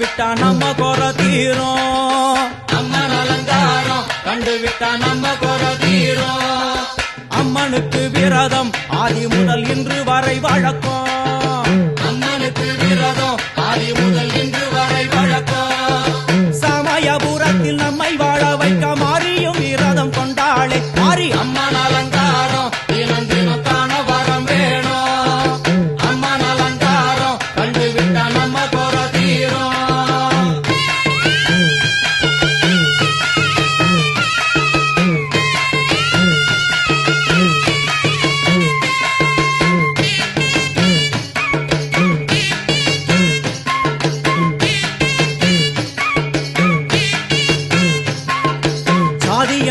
விட்டா நம்ம குற தீரும். அம்மன் அலங்காரம் கண்டு விட்டா நம்ம குற தீரும். அம்மனுக்கு விரதம் ஆதி முதல் இன்று வரை வழக்கம். அம்மனுக்கு விரதம் ஆதி முதல் இன்று வரை வழக்கம். சமயபுரத்தில் நம்மை வாழ வைக்க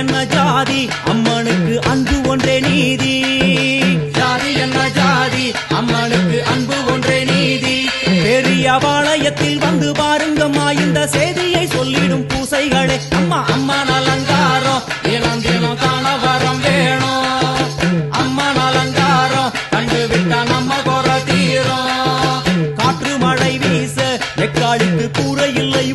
என்ன ஜாதி? அம்மனுக்கு அன்பு ஒன்றே நீதி. ஜாதி என்ன ஜாதி? அம்மனுக்கு அன்பு ஒன்றே நீதி. பெரிய பாளையத்தில் வந்து பாருங்கம்மா இந்த செய்தியை சொல்லிடும் பூசைகளே. அம்மா அம்மா அலங்காரம் தினம் தினம் காண வரம் வேணும். அம்மா நலங்காரம் கண்டு விட்டா நம்ம காற்று மழை வீச எக்காலுக்கு கூற இல்லை